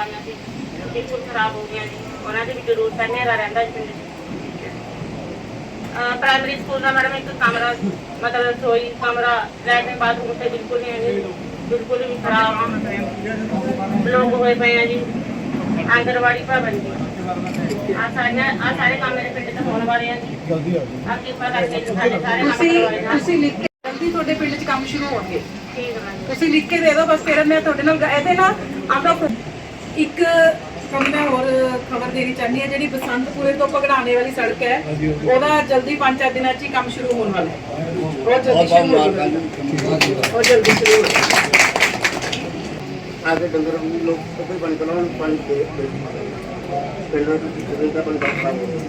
ਲਗਵਾਈਆਂ ਸੀ ਬਿਲਕੁਲ ਖਰਾਬ ਹੋ ਗਈਆਂ ਜੀ। ਉਹਨਾਂ ਦੇ ਵੀ ਜ਼ਰੂਰ ਹਨੇਰਾ ਰਹਿੰਦਾ ਜੀ ਪਿੰਡ ਪ੍ਰਾਇਮਰੀ ਸਕੂਲ ਦਾ ਮੈਡਮ ਇੱਕ ਕਮਰਾ ਮਤਲਬ ਰਸੋਈ ਕਮਰਾ ਲੈਟਰਿਨ ਬਾਥਰੂਮ ਤੇ ਬਿਲਕੁਲ ਨਹੀਂ ਹੈਗੇ ਬਿਲਕੁਲ ਵੀ ਖਰਾਬ। ਬਲੌਕ ਹੋਏ ਪਏ ਆ ਜੀ। ਆਂਗਣਵਾੜੀ ਭਵਨ ਜੀ। ਆ ਸਾਰੀਆਂ ਆ ਸਾਰੇ ਕੰਮ ਮੇਰੇ ਪਿੰਡ 'ਚ ਹੋਣ ਵਾਲੇ ਆ ਜੀ। ਜਲਦੀ ਆ ਆ ਕਿਰਪਾ ਕਰਕੇ ਜੀ ਸਾਡੇ ਸਾਰੇ ਕੰਮ ਤੁਸੀਂ ਤੁਸੀਂ ਲਿਖ ਕੇ ਜਲਦੀ ਤੁਹਾਡੇ ਪਿੰਡ 'ਚ ਕੰਮ ਸ਼ੁਰੂ ਹੋਣਗੇ। ਠੀਕ ਹੈ ਤੁਸੀਂ ਲਿਖ ਕੇ ਦੇ ਦਿਓ ਬਸ ਫਿਰ ਮੈਂ ਤੁਹਾਡੇ ਨਾਲ ਇਹਦੇ ਨਾਲ ਆਪਦਾ ਇੱਕ ਕੰਮ ਮੈਂ ਹੋਰ ਖਬਰ ਦੇਣੀ ਚਾਹੁੰਦੀ ਹਾਂ ਜਿਹੜੀ ਬਸੰਤਪੁਰੇ ਤੋਂ ਭਗੜਾਣੇ ਵਾਲੀ ਸੜਕ ਹੈ। ਉਹਦਾ ਜਲਦੀ ਪੰਜ ਚਾਰ ਦਿਨਾਂ 'ਚ ਹੀ ਕੰਮ ਸ਼ੁਰੂ ਹੋਣ ਵਾਲਾ ਹੈ। ਬਹੁਤ ਜਲਦੀ ਸ਼ੁਰੂ ਹੋ। ਜਾਊਗਾ ਬਹੁਤ ਜਲਦੀ ਸ਼ੁਰੂ ਹੋ। ਜਾਊਗਾ ਆਗੇ ਡੰਗਰ ਨੂੰ ਲੋਕ ਕੋਈ ਬਣ ਕਲਾਉਣ ਪਾਣੀ ਦੇ ਪਹਿਲਾਂ ਤੋਂ ਜਿਵੇਂ ਦਾ ਬੰਦਾ ਖਰਾਬ ਹੋ। ਗਿਆ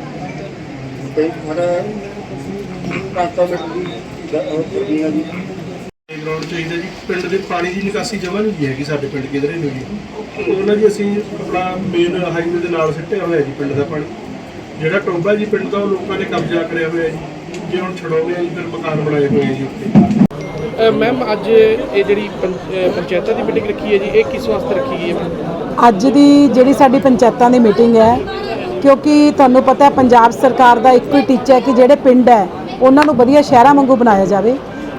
ਤੇ ਹਰ ਕਾਸਟਮਰ ਦੀ ਉਹ ਦੁਨੀਆ ਦੀ ਗਰਾਊਂਡ ਚਾਹੀਦਾ ਜੀ। ਪਿੰਡ ਦੇ ਪਾਣੀ ਦੀ ਨਿਕਾਸੀ ਜਮ੍ਹਾਂ ਨਹੀਂ ਹੈਗੀ ਸਾਡੇ ਪਿੰਡ ਕਿਧਰੇ ਨਹੀਂ ਜੀ। ਉਹਨਾਂ ਜੀ ਅਸੀਂ ਆਪਣਾ ਮੇਨ ਹਾਈਵੇ ਦੇ ਨਾਲ ਸਿੱਟਿਆ ਹੋਇਆ ਜੀ ਪਿੰਡ ਦਾ ਪਾਣੀ। ਜਿਹੜਾ ਟੋਬਾ ਜੀ ਪਿੰਡ ਦਾ ਉਹ ਲੋਕਾਂ ਨੇ ਕਬਜ਼ਾ ਕਰਿਆ ਹੋਇਆ ਜੀ। ਜੇ ਹੁਣ ਛਡਾਉਂਦੇ ਆ ਜੀ ਫਿਰ ਮਕਾਨ ਬਣਾਏ ਹੋਏ ਜੀ ਉੱਤੇ ਮੈਮ ਅੱਜ ਇਹ ਜਿਹੜੀ ਪੰਚਾਇਤਾਂ ਦੀ ਮੀਟਿੰਗ ਰੱਖੀ ਹੈ ਜੀ ਇਹ ਕਿਸ ਵਾਸਤੇ ਰੱਖੀ ਗਈ ਹੈ ਅੱਜ ਦੀ ਜਿਹੜੀ ਸਾਡੀ ਪੰਚਾਇਤਾਂ ਦੀ ਮੀਟਿੰਗ ਹੈ ਕਿਉਂਕਿ ਤੁਹਾਨੂੰ ਪਤਾ ਹੈ ਪੰਜਾਬ ਸਰਕਾਰ ਦਾ ਇੱਕੋ ਹੀ ਟੀਚਾ ਹੈ ਕਿ ਜਿਹੜੇ ਪਿੰਡ ਹੈ ਉਹਨਾਂ ਨੂੰ ਵਧੀਆ ਸ਼ਹਿਰਾਂ ਵਾਂਗੂ ਬਣਾਇਆ ਜਾਵੇ।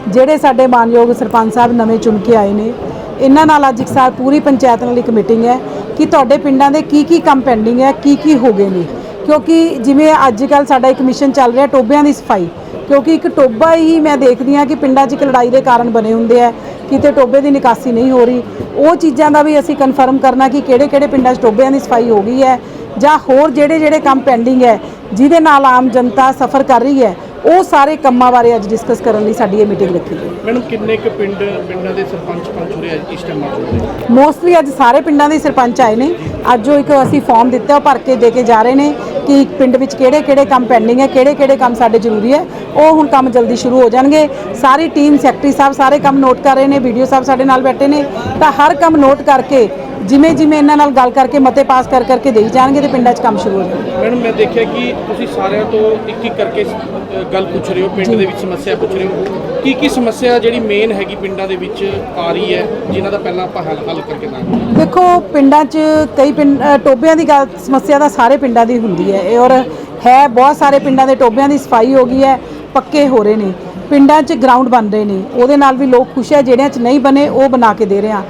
ਜਿਹੜੇ ਸਾਡੇ ਮਾਨਯੋਗ ਸਰਪੰਚ ਸਾਹਿਬ ਨਵੇਂ ਚੁਣ ਕੇ ਆਏ ਨੇ, ਇਹਨਾਂ ਨਾਲ ਅੱਜ ਇੱਕ ਸਾਲ ਪੂਰੀ ਪੰਚਾਇਤ ਨਾਲ ਇੱਕ ਮੀਟਿੰਗ ਹੈ ਕਿ ਤੁਹਾਡੇ ਪਿੰਡਾਂ ਦੇ ਕੀ ਕੀ ਕੰਮ ਪੈਂਡਿੰਗ ਹੈ ਕੀ ਕੀ ਹੋ ਗਏ ਨੇ। ਕਿਉਂਕਿ ਜਿਵੇਂ ਅੱਜ ਕੱਲ ਸਾਡਾ ਇੱਕ ਮਿਸ਼ਨ ਚੱਲ ਰਿਹਾ ਟੋਬਿਆਂ ਦੀ ਸਫ਼ਾਈ, ਕਿਉਂਕਿ ਇੱਕ ਟੋਬਾ ਹੀ ਮੈਂ ਦੇਖਦੀ ਹਾਂ ਕਿ ਪਿੰਡਾਂ 'ਚ ਇੱਕ ਲੜਾਈ ਦੇ ਕਾਰਨ ਬਣੇ ਹੁੰਦੇ ਆ, ਕਿਤੇ ਟੋਬੇ ਦੀ ਨਿਕਾਸੀ ਨਹੀਂ ਹੋ ਰਹੀ। ਉਹ ਚੀਜ਼ਾਂ ਦਾ ਵੀ ਅਸੀਂ ਕਨਫਰਮ ਕਰਨਾ ਕਿ ਕਿਹੜੇ ਕਿਹੜੇ ਪਿੰਡਾਂ 'ਚ ਟੋਬਿਆਂ ਦੀ ਸਫ਼ਾਈ ਹੋ ਗਈ ਹੈ ਜਾਂ ਹੋਰ ਜਿਹੜੇ ਜਿਹੜੇ ਕੰਮ ਪੈਂਡਿੰਗ ਹੈ, ਜਿਹਦੇ ਨਾਲ ਆਮ ਜਨਤਾ ਸਫਰ ਕਰ ਰਹੀ ਹੈ ਉਹ ਸਾਰੇ ਕੰਮਾਂ ਬਾਰੇ ਅੱਜ ਡਿਸਕਸ ਕਰਨ ਲਈ ਸਾਡੀ ਇਹ ਮੀਟਿੰਗ ਰੱਖੀ ਗਈ। ਮੈਡਮ ਕਿੰਨੇ ਕੁ ਪਿੰਡ ਪਿੰਡਾਂ ਦੇ ਸਰਪੰਚ ਪੰਚ ਹੋ ਰਹੇ ਇਸ ਟਾਈਮ ਮੌਜੂਦ ਨੇ? ਮੋਸਟਲੀ ਅੱਜ ਸਾਰੇ ਪਿੰਡਾਂ ਦੇ ਸਰਪੰਚ ਆਏ ਨੇ। ਅੱਜ ਉਹ ਇੱਕ ਅਸੀਂ ਫਾਰਮ ਦਿੱਤਾ ਉਹ ਭਰ ਕੇ ਦੇ ਕੇ ਜਾ ਰਹੇ ਨੇ ਕਿ ਪਿੰਡ ਵਿੱਚ ਕਿਹੜੇ ਕਿਹੜੇ ਕੰਮ ਪੈਂਡਿੰਗ ਹੈ ਕਿਹੜੇ ਕਿਹੜੇ ਕੰਮ ਸਾਡੇ ਜ਼ਰੂਰੀ ਹੈ। ਉਹ ਹੁਣ ਕੰਮ ਜਲਦੀ ਸ਼ੁਰੂ ਹੋ ਜਾਣਗੇ। ਸਾਰੀ ਟੀਮ ਸੈਕਟਰੀ ਸਾਹਿਬ ਸਾਰੇ ਕੰਮ ਨੋਟ ਕਰ ਰਹੇ ਨੇ ਵੀਡੀਓ ਸਾਹਿਬ ਸਾਡੇ ਨਾਲ ਬੈਠੇ ਨੇ। ਤਾਂ ਹਰ ਕੰਮ ਨੋਟ ਕਰਕੇ ਜਿਵੇਂ ਜਿਵੇਂ ਇਹਨਾਂ ਨਾਲ ਗੱਲ ਕਰਕੇ ਮਤੇ ਪਾਸ ਕਰ ਕਰਕੇ ਦੇਈ ਜਾਣਗੇ ਤੇ ਪਿੰਡਾਂ 'ਚ ਕੰਮ ਸ਼ੁਰੂ ਹੋ ਜਾਣਗੇ। ਮੈਡਮ ਮੈਂ ਦੇਖਿਆ ਕਿ ਤੁਸੀਂ ਸਾਰਿਆਂ ਤੋਂ ਇੱਕ ਇੱਕ ਕਰਕੇ ਗੱਲ ਪੁੱਛ ਰਹੇ ਹੋ ਪਿੰਡ ਦੇ ਵਿੱਚ ਸਮੱਸਿਆ ਪੁੱਛ ਰਹੇ ਹੋ। ਕੀ ਕੀ ਸਮੱਸਿਆ ਜਿਹੜੀ ਮੇਨ ਹੈਗੀ ਪਿੰਡਾਂ ਦੇ ਵਿੱਚ ਆ ਰਹੀ ਹੈ ਜਿਨ੍ਹਾਂ ਦਾ ਪਹਿਲਾਂ ਆਪਾਂ ਹੱਲ ਹੱਲ ਕਰਕੇ ਨਾ ਦੇਖੋ ਪਿੰਡਾਂ 'ਚ ਕਈ ਪਿੰਡ ਟੋਬਿਆਂ ਦੀ ਗੱਲ ਸਮੱਸਿਆ ਤਾਂ ਸਾਰੇ ਪਿੰਡਾਂ ਦੀ ਹੁੰਦੀ ਹੈ। ਔਰ ਹੈ ਬਹੁਤ ਸਾਰੇ ਪਿੰਡਾਂ ਦੇ ਟੋਬਿਆਂ ਦੀ ਸਫ਼ਾਈ ਹੋ ਗਈ ਹੈ ਪੱਕੇ ਹੋ ਰਹੇ ਨੇ। ਪਿੰਡਾਂ 'ਚ ਗਰਾਊਂਡ ਬਣ ਰਹੇ ਨੇ। ਉਹਦੇ ਨਾਲ ਵੀ ਲੋਕ ਖੁਸ਼ ਹੈ ਜਿਹੜਿਆਂ 'ਚ ਨਹੀਂ ਬਣੇ ਉਹ ਬਣਾ ਕੇ ਦੇ ਰਹੇ ਆ।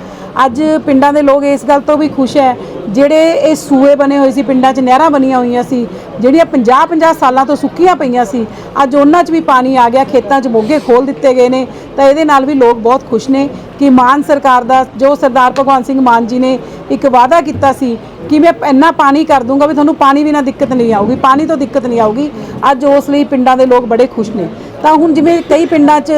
ਅੱਜ ਪਿੰਡਾਂ ਦੇ ਲੋਕ ਇਸ ਗੱਲ ਤੋਂ ਵੀ ਖੁਸ਼ ਹੈ। ਜਿਹੜੇ ਇਹ ਸੂਏ ਬਣੇ ਹੋਏ ਸੀ, ਪਿੰਡਾਂ 'ਚ ਨਹਿਰਾਂ ਬਣੀਆਂ ਹੋਈਆਂ ਸੀ, ਜਿਹੜੀਆਂ 50 50 ਸਾਲਾਂ ਤੋਂ ਸੁੱਕੀਆਂ ਪਈਆਂ ਸੀ, ਅੱਜ ਉਹਨਾਂ 'ਚ ਵੀ ਪਾਣੀ ਆ ਗਿਆ, ਖੇਤਾਂ 'ਚ ਮੋਗੇ ਖੋਲ ਦਿੱਤੇ ਗਏ ਨੇ। ਤਾਂ ਇਹਦੇ ਨਾਲ ਵੀ ਲੋਕ ਬਹੁਤ ਖੁਸ਼ ਨੇ ਕਿ ਮਾਨ ਸਰਕਾਰ ਦਾ, ਜੋ ਸਰਦਾਰ ਭਗਵੰਤ ਸਿੰਘ ਮਾਨ ਜੀ ਨੇ ਇੱਕ ਵਾਅਦਾ ਕੀਤਾ ਸੀ ਕਿ ਮੈਂ ਇੰਨਾ ਪਾਣੀ ਕਰ ਦੂੰਗਾ ਵੀ ਤੁਹਾਨੂੰ ਪਾਣੀ ਬਿਨਾਂ ਦਿੱਕਤ ਨਹੀਂ ਆਊਗੀ, ਪਾਣੀ ਤੋਂ ਦਿੱਕਤ ਨਹੀਂ ਆਊਗੀ। ਅੱਜ ਉਸ ਲਈ ਪਿੰਡਾਂ ਦੇ ਲੋਕ ਬੜੇ ਖੁਸ਼ ਨੇ। ਤਾਂ ਹੁਣ ਜਿਵੇਂ ਕਈ ਪਿੰਡਾਂ 'ਚ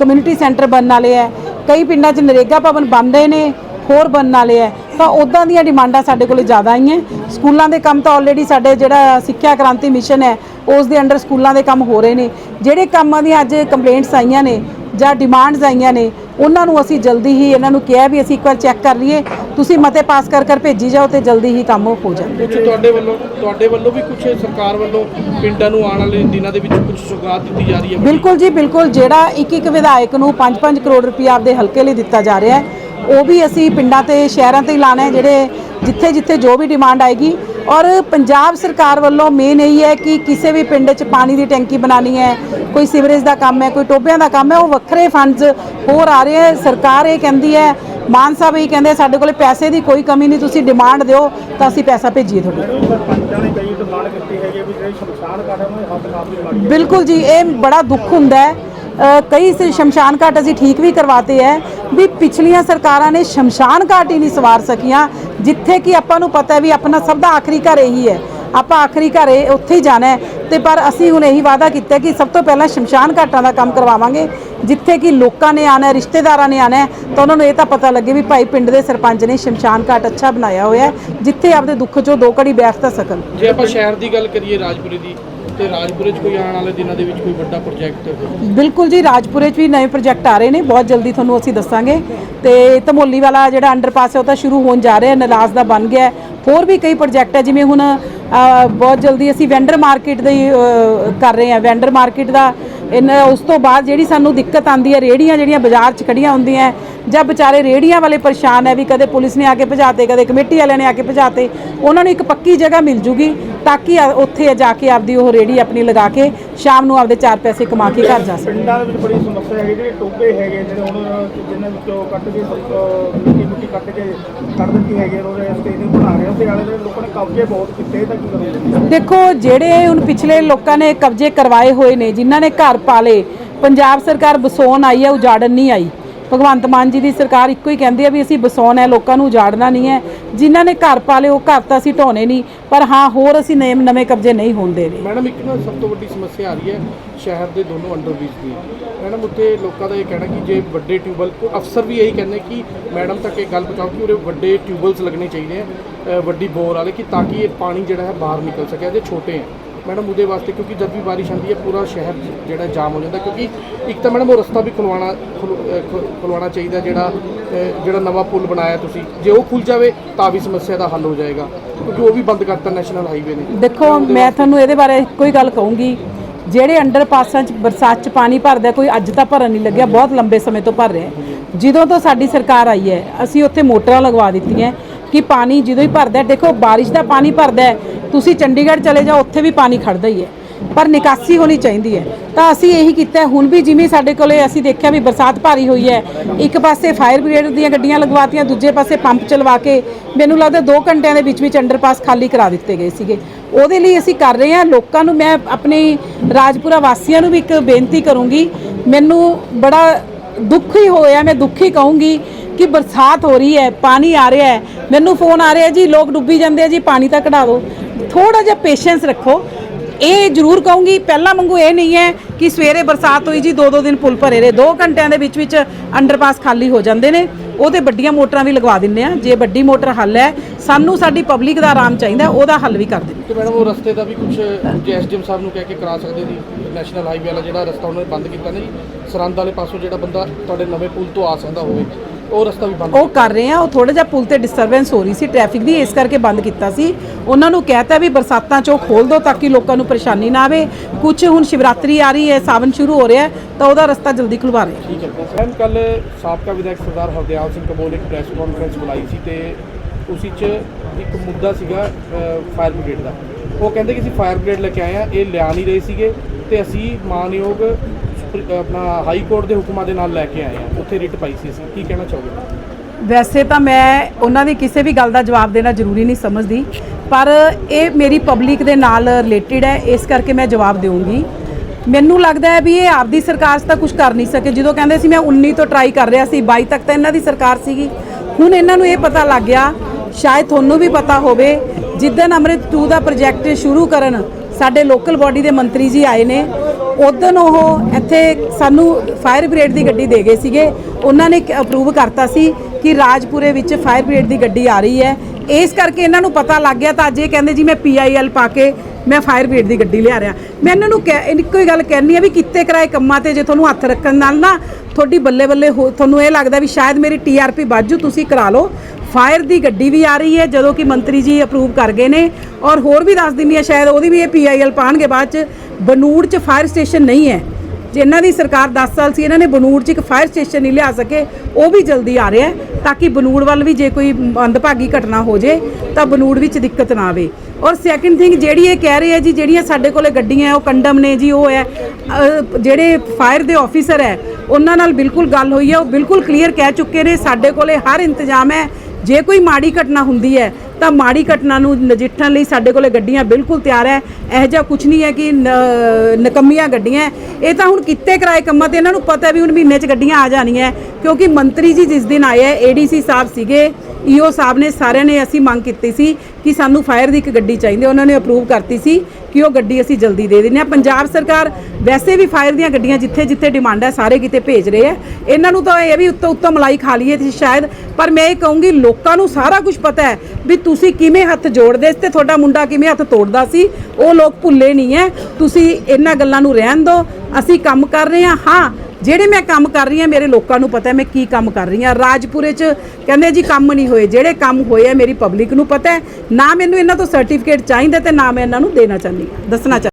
ਕਮਿਊਨਿਟੀ ਸੈਂਟਰ ਬਣਨ ਵਾਲੇ ਹੈ ਕਈ ਪਿੰਡਾਂ 'ਚ ਨਰੇਗਾ ਭਵਨ ਬਣ ਰਹੇ ਨੇ, ਹੋਰ ਬਣਨ ਵਾਲੇ ਹੈ ਤਾਂ ਉਦਾਂ ਦੀਆਂ ਡਿਮਾਂਡਾਂ ਸਾਡੇ ਕੋਲੇ ਜ਼ਿਆਦਾ ਆਈਆਂ। ਸਕੂਲਾਂ ਦੇ ਕੰਮ ਤਾਂ ਆਲਰੇਡੀ ਸਾਡੇ ਜਿਹੜਾ ਸਿੱਖਿਆ ਕ੍ਰਾਂਤੀ ਮਿਸ਼ਨ ਹੈ, ਉਸ ਦੇ ਅੰਡਰ ਸਕੂਲਾਂ ਦੇ ਕੰਮ ਹੋ ਰਹੇ ਨੇ। ਜਿਹੜੇ ਕੰਮਾਂ ਦੀਆਂ ਅੱਜ ਕੰਪਲੇਂਟਸ ਆਈਆਂ ਨੇ ਜਾਂ ਡਿਮਾਂਡਸ ਆਈਆਂ ਨੇ ਉਹਨਾਂ ਨੂੰ ਅਸੀਂ ਜਲਦੀ ਹੀ ਇਹਨਾਂ ਨੂੰ ਕਿਹਾ ਵੀ ਅਸੀਂ ਇੱਕ ਵਾਰ ਚੈੱਕ ਕਰ ਲਈਏ। ਤੁਸੀਂ ਮਤੇ ਪਾਸ ਕਰ ਕਰ ਭੇਜੀ ਜਾਓ ਤੇ ਜਲਦੀ ਹੀ ਕੰਮ ਹੋ ਕੁਝ ਤੁਹਾਡੇ ਵੱਲੋਂ ਤੁਹਾਡੇ ਵੱਲੋਂ ਵੀ ਕੁਝ ਸਰਕਾਰ ਵੱਲੋਂ ਪਿੰਡਾਂ ਨੂੰ ਆਉਣ ਵਾਲੇ ਦਿਨਾਂ ਦੇ ਵਿੱਚ ਕੁਝ ਸੁਗਾਤ ਦਿੱਤੀ ਜਾ ਰਹੀ ਹੈ? ਬਿਲਕੁਲ ਜੀ ਬਿਲਕੁਲ। ਜਿਹੜਾ ਇੱਕ ਇੱਕ ਵਿਧਾਇਕ ਨੂੰ 5-5 ਕਰੋੜ ਰੁਪਏ ਆਪਦੇ ਹਲਕੇ ਲਈ ਦਿੱਤਾ ਜਾ ਰਿਹਾ ਹੈ ਉਹ ਵੀ ਅਸੀਂ ਪਿੰਡਾਂ ਤੇ ਸ਼ਹਿਰਾਂ ਤੇ ਲਾਣਾ ਹੈ ਜਿਹੜੇ ਜਿੱਥੇ ਜਿੱਥੇ ਜੋ ਵੀ ਡਿਮਾਂਡ ਆਏਗੀ ਔਰ ਪੰਜਾਬ ਸਰਕਾਰ ਵੱਲੋਂ ਮੇਨ ਇਹੀ ਹੈ ਕਿ ਕਿਸੇ ਵੀ ਪਿੰਡ 'ਚ ਪਾਣੀ ਦੀ ਟੈਂਕੀ ਬਣਾਣੀ ਹੈ ਕੋਈ ਸੀਵਰੇਜ ਦਾ ਕੰਮ ਹੈ ਕੋਈ ਟੋਬਿਆਂ ਦਾ ਕੰਮ ਹੈ ਉਹ ਵੱਖਰੇ ਫੰਡਸ ਹੋਰ ਆ ਰਹੇ ਹੈ। ਸਰਕਾਰ ਇਹ ਕਹਿੰਦੀ ਹੈ ਮਾਨ ਸਾਹਿਬ ਇਹ ਕਹਿੰਦੇ ਸਾਡੇ ਕੋਲੇ ਪੈਸੇ ਦੀ ਕੋਈ ਕਮੀ ਨਹੀਂ ਤੁਸੀਂ ਡਿਮਾਂਡ ਦਿਓ ਤਾਂ ਅਸੀਂ ਪੈਸਾ ਭੇਜੀਏ ਤੁਹਾਡੇ ਬਿਲਕੁਲ ਜੀ ਇਹ ਬੜਾ ਦੁੱਖ ਹੁੰਦਾ ਹੈ। ਕਈ ਸ਼ਮਸ਼ਾਨ ਘਾਟ ਅਸੀਂ ਠੀਕ ਵੀ ਕਰਵਾਤੇ ਹੈ ਵੀ ਪਿਛਲੀਆਂ ਸਰਕਾਰਾਂ ਨੇ ਸ਼ਮਸ਼ਾਨ ਘਾਟ ਹੀ ਨਹੀਂ ਸਵਾਰ ਸਕੀਆਂ, ਜਿੱਥੇ ਕਿ ਆਪਾਂ ਨੂੰ ਪਤਾ ਹੈ ਵੀ ਆਪਣਾ ਸਭ ਦਾ ਆਖਰੀ ਘਰ ਇਹੀ ਹੈ ਆਪਾਂ ਆਖਰੀ ਘਰ ਉੱਥੇ ਹੀ ਜਾਣਾ ਹੈ ਤੇ ਪਰ ਅਸੀਂ ਹੁਣ ਇਹੀ ਵਾਅਦਾ ਕੀਤਾ ਕਿ ਸਭ ਤੋਂ ਪਹਿਲਾਂ ਸ਼ਮਸ਼ਾਨ ਘਾਟਾਂ ਦਾ ਕੰਮ ਕਰਵਾਵਾਂਗੇ, ਜਿੱਥੇ ਕਿ ਲੋਕਾਂ ਨੇ ਆਣਾ, ਰਿਸ਼ਤੇਦਾਰਾਂ ਨੇ ਆਣਾ ਤਾਂ ਉਹਨਾਂ ਨੂੰ ਇਹ ਤਾਂ ਪਤਾ ਲੱਗੇ ਵੀ ਭਾਈ ਪਿੰਡ ਦੇ ਸਰਪੰਚ ਨੇ ਸ਼ਮਸ਼ਾਨ ਘਾਟ ਅੱਛਾ ਬਣਾਇਆ ਹੋਇਆ ਜਿੱਥੇ ਆਪਦੇ ਦੁੱਖ 'ਚੋਂ ਦੋ ਘੜੀ ਬੈਠ ਤਾਂ ਸਕਣ। ਜੇ ਆਪਾਂ ਸ਼ਹਿਰ ਦੀ ਗੱਲ ਕਰੀਏ ਰਾਜਪੁਰੇ ਦੀ ਤੇ ਰਾਜਪੁਰੇ 'ਚ ਕੋਈ ਆਉਣ ਵਾਲੇ ਦਿਨਾਂ ਦੇ ਵਿੱਚ ਕੋਈ ਵੱਡਾ ਪ੍ਰੋਜੈਕਟ ਬਿਲਕੁਲ ਜੀ, ਰਾਜਪੁਰੇ 'ਚ ਵੀ ਨਵੇਂ ਪ੍ਰੋਜੈਕਟ ਆ ਰਹੇ ਨੇ, ਬਹੁਤ ਜਲਦੀ ਤੁਹਾਨੂੰ ਅਸੀਂ ਦੱਸਾਂਗੇ। ਤੇ ਧਮੋਲੀ ਵਾਲਾ ਜਿਹੜਾ ਅੰਡਰਪਾਸ ਹੈ, ਉਹ ਤਾਂ ਸ਼ੁਰੂ ਹੋਣ ਜਾ ਰਿਹਾ ਨਲਾਸ ਦਾ ਬਣ ਗਿਆ ਹੋਰ ਵੀ ਕਈ ਪ੍ਰੋਜੈਕਟ ਹੈ, ਜਿਵੇਂ ਹੁਣ ਬਹੁਤ ਜਲਦੀ ਅਸੀਂ ਵੈਂਡਰ ਮਾਰਕੀਟ ਦੀ ਕਰ ਰਹੇ ਹਾਂ। ਵੈਂਡਰ ਮਾਰਕੀਟ ਦਾ ਇਹਨਾਂ ਉਸ ਤੋਂ ਬਾਅਦ ਜਿਹੜੀ ਸਾਨੂੰ ਦਿੱਕਤ ਆਂਦੀ ਹੈ ਰੇੜੀਆਂ ਜਿਹੜੀਆਂ ਬਾਜ਼ਾਰ 'ਚ ਖੜੀਆਂ ਹੁੰਦੀਆਂ ਜਾਂ ਵਿਚਾਰੇ ਰੇੜੀਆਂ ਵਾਲੇ ਪਰੇਸ਼ਾਨ ਹੈ ਵੀ ਕਦੇ ਪੁਲਿਸ ਨੇ ਆ ਕੇ ਭਜਾਤੇ ਕਦੇ ਕਮੇਟੀ ਵਾਲਿਆਂ ਨੇ ਆ ਕੇ ਭਜਾਤੇ ਉਹਨਾਂ ਨੂੰ ਇੱਕ ਪੱਕੀ ਜਗ੍ਹਾ ਮਿਲ ਜੂਗੀ ਤਾਂ ਕਿ ਉੱਥੇ ਜਾ ਕੇ ਆਪਦੀ ਉਹ ਰੇੜੀ ਆਪਣੀ ਲਗਾ ਕੇ ਸ਼ਾਮ ਨੂੰ ਆਪਦੇ ਚਾਰ ਪੈਸੇ ਕਮਾ ਕੇ ਘਰ ਜਾ ਸਕਣ। ਪਿੰਡਾਂ ਦੇ ਵਿੱਚ ਬੜੀ ਸਮੱਸਿਆ ਹੈਗੀ ਜਿਹੜੇ ਟੋਬੇ ਹੈਗੇ ਜਿਹੜੇ ਹੁਣ ਜਿਨ੍ਹਾਂ ਵਿੱਚੋਂ ਕੱਟ ਕੇ ਮਿੱਟੀ ਮੁੱਟੀ ਕੱਟ ਕੇ ਕੱਢ ਦਿੱਤੀ ਹੈਗੀ ਉਹਦੇ ਸਟੇਜ ਬਣਾ ਰਹੇ ਉਹਦੇ ਆਲੇ ਦੇ ਲੋਕਾਂ ਨੇ ਕਬਜ਼ੇ ਬਹੁਤ ਕੀਤੇ ਤਾਂ ਕੀ ਕਰੋਗੇ ਦੇਖੋ ਜਿਹੜੇ ਹੁਣ ਪਿਛਲੇ ਲੋਕਾਂ ਨੇ ਕਬਜ਼ੇ ਕਰਵਾਏ ਹੋਏ ਨੇ ਜਿਨ੍ਹਾਂ ਨੇ ਘਰ ਪਾਲੇ ਪੰਜਾਬ ਸਰਕਾਰ ਬਸੋਣ ਆਈ ਹੈ ਉਜਾੜਨ ਨਹੀਂ ਆਈ। ਭਗਵੰਤ ਮਾਨ ਜੀ ਦੀ ਸਰਕਾਰ ਇੱਕੋ ਹੀ ਕਹਿੰਦੀ ਹੈ ਵੀ ਅਸੀਂ ਬਸਾਉਣਾ ਹੈ, ਲੋਕਾਂ ਨੂੰ ਉਜਾੜਨਾ ਨਹੀਂ ਹੈ। ਜਿਨ੍ਹਾਂ ਨੇ ਘਰ ਪਾਲੇ, ਉਹ ਘਰ ਤਾਂ ਅਸੀਂ ਢਾਉਣੇ ਨਹੀਂ। ਪਰ ਹਾਂ, ਹੋਰ ਅਸੀਂ ਨਵੇਂ ਨਵੇਂ ਕਬਜ਼ੇ ਨਹੀਂ ਹੋਣ ਦੇ ਮੈਡਮ, ਇੱਕ ਨਾ ਸਭ ਤੋਂ ਵੱਡੀ ਸਮੱਸਿਆ ਆ ਰਹੀ ਹੈ ਸ਼ਹਿਰ ਦੇ ਦੋਨੋਂ ਅੰਡਰਬ੍ਰਿਜ ਦੀ। ਮੈਡਮ ਉੱਤੇ ਲੋਕਾਂ ਦਾ ਇਹ ਕਹਿਣਾ ਕਿ ਜੇ ਵੱਡੇ ਟਿਊਬਲ ਅਫਸਰ ਵੀ ਇਹੀ ਕਹਿੰਦੇ ਕਿ ਮੈਡਮ ਤੱਕ ਇਹ ਗੱਲ ਪਹੁੰਚਾਓ ਕਿ ਉਰੇ ਵੱਡੇ ਟਿਊਬਲਸ ਲੱਗਣੇ ਚਾਹੀਦੇ ਆ ਵੱਡੀ ਬੋਰ ਵਾਲੇ, ਕਿ ਤਾਂ ਕਿ ਇਹ ਪਾਣੀ ਜਿਹੜਾ ਹੈ ਬਾਹਰ ਨਿਕਲ ਸਕੇ ਜੇ ਛੋਟੇ ਹੈ। ਮੈਡਮ ਉਹਦੇ ਵਾਸਤੇ ਕਿਉਂਕਿ ਜਦ ਵੀ ਬਾਰਿਸ਼ ਆਉਂਦੀ ਹੈ ਪੂਰਾ ਸ਼ਹਿਰ ਜਿਹੜਾ ਜਾਮ ਹੋ ਜਾਂਦਾ ਕਿਉਂਕਿ ਇੱਕ ਤਾਂ ਮੈਡਮ ਉਹ ਰਸਤਾ ਵੀ ਖੁਲਵਾਉਣਾ ਖੁਲ- ਅ, ਖੁ- ਖੁਲਵਾਉਣਾ ਚਾਹੀਦਾ ਜਿਹੜਾ ਜਿਹੜਾ ਨਵਾਂ ਪੁਲ ਬਣਾਇਆ ਤੁਸੀਂ। ਜੇ ਉਹ ਖੁੱਲ ਜਾਵੇ ਤਾਂ ਵੀ ਸਮੱਸਿਆ ਦਾ ਹੱਲ ਹੋ ਜਾਏਗਾ। ਕਿਉਂਕਿ ਉਹ ਵੀ ਬੰਦ ਕਰਤਾ ਨੈਸ਼ਨਲ ਹਾਈਵੇ ਨੇ। ਦੇਖੋ ਮੈਂ ਤੁਹਾਨੂੰ ਇਹਦੇ ਬਾਰੇ ਕੋਈ ਗੱਲ ਕਹੂੰਗੀ। ਜਿਹੜੇ ਅੰਡਰਪਾਸਾਂ 'ਚ ਬਰਸਾਤ 'ਚ ਪਾਣੀ ਭਰਦਾ ਕੋਈ ਅੱਜ ਤਾਂ ਭਰਨ ਨਹੀਂ ਲੱਗਿਆ ਬਹੁਤ ਲੰਬੇ ਸਮੇਂ ਤੋਂ ਭਰ ਰਿਹਾ। ਜਦੋਂ ਤੋਂ ਸਾਡੀ ਸਰਕਾਰ ਆਈ ਹੈ ਅਸੀਂ ਉੱਥੇ ਮੋਟਰਾਂ ਲਗਵਾ ਦਿੱਤੀਆਂ ਕਿ ਪਾਣੀ ਜਦੋਂ ਹੀ ਭਰਦਾ ਦੇਖੋ ਬਾਰਿਸ਼ ਦਾ ਪਾਣੀ ਭਰਦਾ ਤੁਸੀਂ ਚੰਡੀਗੜ੍ਹ ਚਲੇ ਜਾਓ, ਉੱਥੇ ਵੀ ਪਾਣੀ ਖੜਦਾ ਹੀ ਹੈ, ਪਰ ਨਿਕਾਸੀ ਹੋਣੀ ਚਾਹੀਦੀ ਹੈ। ਤਾਂ ਅਸੀਂ ਇਹੀ ਕੀਤਾ ਹੁਣ ਵੀ ਜਿਵੇਂ ਸਾਡੇ ਕੋਲੇ ਅਸੀਂ ਦੇਖਿਆ ਵੀ ਬਰਸਾਤ ਭਾਰੀ ਹੋਈ ਹੈ, ਇੱਕ ਪਾਸੇ ਫਾਇਰ ਬ੍ਰਿਗੇਡ ਦੀਆਂ ਗੱਡੀਆਂ ਲਗਵਾਤੀਆਂ, ਦੂਜੇ ਪਾਸੇ ਪੰਪ ਚਲਵਾ ਕੇ, ਮੈਨੂੰ ਲੱਗਦਾ 2 ਘੰਟਿਆਂ ਦੇ ਵਿੱਚ ਵਿੱਚ ਅੰਡਰਪਾਸ ਖਾਲੀ ਕਰਾ ਦਿੱਤੇ ਗਏ ਸੀਗੇ। ਉਹਦੇ ਲਈ ਅਸੀਂ ਕਰ ਰਹੇ ਹਾਂ, ਲੋਕਾਂ ਨੂੰ ਮੈਂ ਆਪਣੇ ਰਾਜਪੁਰਾ ਵਾਸੀਆਂ ਨੂੰ ਵੀ ਇੱਕ ਬੇਨਤੀ ਕਰੂੰਗੀ, ਮੈਨੂੰ ਬੜਾ ਦੁੱਖ ਹੀ ਹੋਇਆ, ਮੈਂ ਦੁੱਖ ਹੀ ਕਹੂੰਗੀ ਕਿ ਬਰਸਾਤ ਹੋ ਰਹੀ ਹੈ, ਪਾਣੀ ਆ ਰਿਹਾ ਹੈ। ਮੈਨੂੰ ਫੋਨ ਆ ਰਿਹਾ ਜੀ, ਲੋਕ ਡੁੱਬੀ ਜਾਂਦੇ ਆ, ਜੀ, ਪਾਣੀ ਤਾਂ ਕਢਾ ਦਿਓ। ਥੋੜਾ ਜਿਹਾ ਪੇਸ਼ੈਂਸ ਰੱਖੋ। ਇਹ ਜ਼ਰੂਰ ਕਹੂੰਗੀ, ਪਹਿਲਾਂ ਵਾਂਗੂ ਇਹ ਨਹੀਂ ਹੈ ਕਿ ਸਵੇਰੇ ਬਰਸਾਤ ਹੋਈ ਜੀ ਦੋ ਦੋ ਦਿਨ ਪੁਲ ਭਰੇ ਰਹੇ। 2 ਘੰਟਿਆਂ ਦੇ ਵਿੱਚ ਵਿੱਚ ਅੰਡਰਪਾਸ ਖਾਲੀ ਹੋ ਜਾਂਦੇ ਨੇ। ਉਹਦੇ ਵੱਡੀਆਂ ਮੋਟਰਾਂ ਵੀ ਲਗਵਾ ਦਿੰਦੇ ਆ। ਜੇ ਵੱਡੀ ਮੋਟਰ ਹੱਲ ਹੈ, ਸਾਨੂੰ ਸਾਡੀ ਪਬਲਿਕ ਦਾ ਆਰਾਮ ਚਾਹੀਦਾ, ਉਹਦਾ ਹੱਲ ਵੀ ਕਰ ਦਿੰਦੇ। ਤੇ ਮੈਡਮ ਉਹ ਰਸਤੇ ਦਾ ਵੀ ਕੁਝ ਜੇ ਐਸਡੀਐਮ ਸਾਹਿਬ ਨੂੰ ਕਹਿ ਕੇ ਕਰਾ ਸਕਦੇ ਜੀ ਨੈਸ਼ਨਲ ਹਾਈਵੇ ਵਾਲਾ ਜਿਹੜਾ ਰਸਤਾ ਉਹਨਾਂ ਨੇ ਬੰਦ ਕੀਤਾ ਨਾ ਜੀ ਸਰੰਦ ਵਾਲੇ ਪਾਸੋਂ ਜਿਹੜਾ ਬੰਦਾ ਤੁਹਾਡੇ ਨਵੇਂ ਪੁਲ ਤੋਂ ਆ ਸਕਦਾ ਹੋਵੇ। ਉਹ ਰਸਤਾ ਵੀ ਬੰਦ ਉਹ ਕਰ ਰਹੇ ਆ ਉਹ ਥੋੜਾ ਜਿਹਾ ਪੁਲ ਤੇ ਡਿਸਟਰਬੈਂਸ ਹੋ ਰਹੀ ਸੀ ਟ੍ਰੈਫਿਕ ਦੀ ਇਸ ਕਰਕੇ ਬੰਦ ਕੀਤਾ ਸੀ। ਉਹਨਾਂ ਨੂੰ ਕਹਿਤਾ ਵੀ ਬਰਸਾਤਾਂ 'ਚ ਖੋਲ ਦਿਓ ਤਾਂ ਕਿ ਲੋਕਾਂ ਨੂੰ ਪਰੇਸ਼ਾਨੀ ਨਾ ਆਵੇ। ਕੁਝ ਹੁਣ ਸ਼ਿਵਰਾਤਰੀ ਆ ਰਹੀ ਹੈ ਸਾਵਨ ਸ਼ੁਰੂ ਹੋ ਰਿਹਾ ਤਾਂ ਉਹਦਾ ਰਸਤਾ ਜਲਦੀ ਖੁਲਵਾ ਰਹੇ ਠੀਕ ਹੈ। ਕੱਲ ਸਾਬਕਾ ਵਿਧਾਇਕ ਸਰਦਾਰ ਹਰਦਿਆਲ ਸਿੰਘ ਕਬੋਲ ਇੱਕ ਪ੍ਰੈਸ ਕਾਨਫਰੰਸ ਬੁਲਾਈ ਸੀ ਤੇ ਉਸੇ 'ਚ ਇੱਕ ਮੁੱਦਾ ਸੀਗਾ ਫਾਇਰ ਬ੍ਰਿਗੇਡ ਦਾ। ਉਹ ਕਹਿੰਦੇ ਕਿ ਅਸੀਂ ਫਾਇਰ ਬ੍ਰਿਗੇਡ ਲੈ ਕੇ ਆਏ ਆ ਇਹ ਲਿਆ ਨਹੀਂ ਰਹੇ ਸੀਗੇ ਤੇ ਅਸੀਂ ਮਾਨਯੋਗ ਆਪਣਾ ਹਾਈ ਕੋਰਟ ਦੇ ਹੁਕਮਾਂ ਦੇ ਨਾਲ ਲੈ ਕੇ ਆਏ ਆ। ਉੱਥੇ ਰਿਟ ਪਾਈ ਸੀ ਅਸੀਂ। ਕੀ ਕਹਿਣਾ ਚਾਹੋਗੇ? ਵੈਸੇ ਤਾਂ ਮੈਂ ਉਹਨਾਂ ਦੀ ਕਿਸੇ ਵੀ ਗੱਲ ਦਾ ਜਵਾਬ ਦੇਣਾ ਜ਼ਰੂਰੀ ਨਹੀਂ ਸਮਝਦੀ, ਪਰ ਇਹ ਮੇਰੀ ਪਬਲਿਕ ਦੇ ਨਾਲ ਰਿਲੇਟਡ ਹੈ, ਇਸ ਕਰਕੇ ਮੈਂ ਜਵਾਬ ਦੇਵਾਂਗੀ ਮੈਨੂੰ ਲੱਗਦਾ ਹੈ ਵੀ ਇਹ ਆਪਦੀ ਸਰਕਾਰ 'ਚ ਤਾਂ ਕੁਝ ਕਰ ਨਹੀਂ ਸਕੇ। ਜਦੋਂ ਕਹਿੰਦੇ ਸੀ, ਮੈਂ 19 ਤੋਂ ਟਰਾਈ ਕਰ ਰਿਹਾ ਸੀ 22 ਤੱਕ ਤਾਂ ਇਹਨਾਂ ਦੀ ਸਰਕਾਰ ਸੀਗੀ। ਹੁਣ ਇਹਨਾਂ ਨੂੰ ਇਹ ਪਤਾ ਲੱਗ ਗਿਆ, ਸ਼ਾਇਦ ਤੁਹਾਨੂੰ ਵੀ ਪਤਾ ਹੋਵੇ, ਜਿੱਦਣ ਅੰਮ੍ਰਿਤ 2 ਦਾ ਪ੍ਰੋਜੈਕਟ ਸ਼ੁਰੂ ਕਰਨ, ਸਾਡੇ ਲੋਕਲ ਬਾਡੀ ਦੇ ਮੰਤਰੀ ਜੀ ਆਏ ਨੇ। ਉਦੋਂ ਉਹ ਇੱਥੇ ਸਾਨੂੰ ਫਾਇਰ ਬ੍ਰਿਗੇਡ ਦੀ ਗੱਡੀ ਦੇ ਗਏ ਸੀਗੇ। ਉਹਨਾਂ ਨੇ ਅਪਰੂਵ ਕਰਤਾ ਸੀ ਕਿ ਰਾਜਪੁਰੇ ਵਿੱਚ ਫਾਇਰ ਬ੍ਰਿਗੇਡ ਦੀ ਗੱਡੀ ਆ ਰਹੀ ਹੈ। ਇਸ ਕਰਕੇ ਇਹਨਾਂ ਨੂੰ ਪਤਾ ਲੱਗ ਗਿਆ ਤਾਂ ਅੱਜ ਇਹ ਕਹਿੰਦੇ ਜੀ ਮੈਂ ਪੀਆਈਐਲ ਪਾ ਕੇ ਮੈਂ ਫਾਇਰ ਬ੍ਰਿਗੇਡ ਦੀ ਗੱਡੀ ਲਿਆ ਰਿਹਾ। ਮੈਂ ਇਹਨਾਂ ਨੂੰ ਕਹਿ ਇੱਕੋ ਹੀ ਗੱਲ ਕਹਿਣੀ ਆ ਵੀ ਕਿੱਤੇ ਕਰਾਏ ਕੰਮਾਂ ਤੇ ਜੇ ਤੁਹਾਨੂੰ ਹੱਥ ਰੱਖਣ ਨਾਲ ਨਾ ਤੁਹਾਡੀ ਬੱਲੇ ਬੱਲੇ ਹੋ, ਤੁਹਾਨੂੰ ਇਹ ਲੱਗਦਾ ਵੀ ਸ਼ਾਇਦ ਮੇਰੀ ਟੀਆਰਪੀ ਬਾਜੂ ਤੁਸੀਂ ਕਰਾ ਲਓ। ਫਾਇਰ ਦੀ ਗੱਡੀ ਵੀ ਆ ਰਹੀ ਹੈ, ਜਦੋਂ ਕਿ ਮੰਤਰੀ ਜੀ ਅਪਰੂਵ ਕਰ ਗਏ ਨੇ। ਔਰ ਹੋਰ ਵੀ ਦੱਸ ਦਿੰਦੀ ਆ, ਸ਼ਾਇਦ ਉਹਦੀ ਵੀ ਇਹ ਪੀਆਈਐਲ ਪਾਣਗੇ ਬਾਅਦ ਚ। ਬਨੂੜ ਚ ਫਾਇਰ ਸਟੇਸ਼ਨ ਨਹੀਂ ਹੈ। ਜਿਨ੍ਹਾਂ ਦੀ ਸਰਕਾਰ 10 ਸਾਲ ਸੀ, ਇਹਨਾਂ ਨੇ ਬਨੂੜ 'ਚ ਇੱਕ ਫਾਇਰ ਸਟੇਸ਼ਨ ਨਹੀਂ ਲਿਆ ਸਕੇ, ਉਹ ਵੀ ਜਲਦੀ ਆ ਰਿਹਾ ਤਾਂ ਕਿ ਬਨੂੜ ਵੱਲ ਵੀ ਜੇ ਕੋਈ ਮੰਦਭਾਗੀ ਘਟਨਾ ਹੋ ਜੇ, ਤਾਂ ਬਨੂੜ ਵਿੱਚ ਦਿੱਕਤ ਨਾ ਆਵੇ। ਔਰ ਸੈਕਿੰਡ ਥਿੰਗ ਜਿਹੜੀ ਇਹ ਕਹਿ ਰਹੇ ਆ ਜੀ, ਜਿਹੜੀਆਂ ਸਾਡੇ ਕੋਲੇ ਗੱਡੀਆਂ ਉਹ ਕੰਡਮ ਨੇ ਜੀ, ਉਹ ਹੈ ਜਿਹੜੇ ਫਾਇਰ ਦੇ ਆਫੀਸਰ ਹੈ, ਉਹਨਾਂ ਨਾਲ ਬਿਲਕੁਲ ਗੱਲ ਹੋਈ ਹੈ, ਉਹ ਬਿਲਕੁਲ ਕਲੀਅਰ ਕਹਿ ਚੁੱਕੇ ਨੇ, ਸਾਡੇ ਕੋਲੇ ਹਰ ਇੰਤਜ਼ਾਮ ਹੈ, ਜੇ ਕੋਈ ਮਾੜੀ ਘਟਨਾ ਹੁੰਦੀ ਹੈ ਤਾਂ ਮਾੜੀ ਘਟਨਾ ਨੂੰ ਨਜਿੱਠਣ ਲਈ ਸਾਡੇ ਕੋਲੇ ਗੱਡੀਆਂ ਬਿਲਕੁਲ ਤਿਆਰ ਹੈ। ਇਹੋ ਜਿਹਾ ਕੁਝ ਨਹੀਂ ਹੈ ਕਿ ਨ- ਨਕੰਮੀਆਂ ਗੱਡੀਆਂ। ਇਹ ਤਾਂ ਹੁਣ ਕਿੱਤੇ ਕਿਰਾਏ ਕੰਮਾਂ ਤੇ ਇਹਨਾਂ ਨੂੰ ਪਤਾ ਵੀ ਹੁਣ ਮਹੀਨੇ 'ਚ ਗੱਡੀਆਂ ਆ ਜਾਣੀਆਂ। ਕਿਉਂਕਿ ਮੰਤਰੀ ਜੀ ਜਿਸ ਦਿਨ ਆਏ ਹੈ ਏਡੀਸੀ ਸਾਹਿਬ ਸੀਗੇ। ਈਓ ਸਾਹਿਬ ਨੇ, ਸਾਰਿਆਂ ਨੇ ਅਸੀਂ ਮੰਗ ਕੀਤੀ ਸੀ ਕਿ ਸਾਨੂੰ ਫਾਇਰ ਦੀ ਇੱਕ ਗੱਡੀ ਚਾਹੀਦੀ ਉਹਨਾਂ ਨੇ ਅਪਰੂਵ ਕਰਤੀ ਸੀ ਕਿ ਉਹ ਗੱਡੀ ਅਸੀਂ ਜਲਦੀ ਦੇ ਦਿੰਦੇ ਹਾਂ। ਪੰਜਾਬ ਸਰਕਾਰ ਵੈਸੇ ਵੀ ਫਾਇਰ ਦੀਆਂ ਗੱਡੀਆਂ ਜਿੱਥੇ ਜਿੱਥੇ ਡਿਮਾਂਡ ਹੈ, ਸਾਰੇ ਕਿਤੇ ਭੇਜ ਰਹੇ ਆ ਇਹਨਾਂ ਨੂੰ ਤਾਂ ਇਹ ਵੀ ਉੱਤੋਂ ਉੱਤੋਂ ਮਲਾਈ ਖਾ ਲਈਏ ਤੇ ਸ਼ਾਇਦ, ਪਰ ਮੈਂ ਇਹ ਕਹੂੰਗੀ, ਲੋਕਾਂ ਨੂੰ ਸਾਰਾ ਕੁਝ ਪਤਾ ਹੈ ਵੀ ਤੁਸੀਂ ਕਿਵੇਂ ਹੱਥ ਜੋੜਦੇ ਸੀ ਤੇ ਤੁਹਾਡਾ ਮੁੰਡਾ ਕਿਵੇਂ ਹੱਥ ਤੋੜਦਾ ਸੀ, ਉਹ ਲੋਕ ਭੁੱਲੇ ਨਹੀਂ ਹੈ। ਤੁਸੀਂ ਇਹਨਾਂ ਗੱਲਾਂ ਨੂੰ ਰਹਿਣ ਦਿਓ। ਅਸੀਂ ਕੰਮ ਕਰ ਰਹੇ ਹਾਂ। ਹਾਂ ਜਿਹੜੇ ਮੈਂ ਕੰਮ ਕਰ ਰਹੀ ਹਾਂ, ਮੇਰੇ ਲੋਕਾਂ ਨੂੰ ਪਤਾ ਹੈ ਮੈਂ ਕੀ ਕੰਮ ਕਰ ਰਹੀ ਹਾਂ। ਰਾਜਪੁਰੇ 'ਚ ਕਹਿੰਦੇ ਜੀ ਕੰਮ ਨਹੀਂ ਹੋਏ, ਜਿਹੜੇ ਕੰਮ ਹੋਏ ਆ, ਮੇਰੀ ਪਬਲਿਕ ਨੂੰ ਪਤਾ ਹੈ। ਨਾ ਮੈਨੂੰ ਇਹਨਾਂ ਤੋਂ ਸਰਟੀਫਿਕੇਟ ਚਾਹੀਦਾ ਤੇ ਨਾ ਮੈਂ ਇਹਨਾਂ ਨੂੰ ਦੇਣਾ ਚਾਹੁੰਦੀ ਹਾਂ ਦੱਸਣਾ ਚਾਹੁੰਦੀ।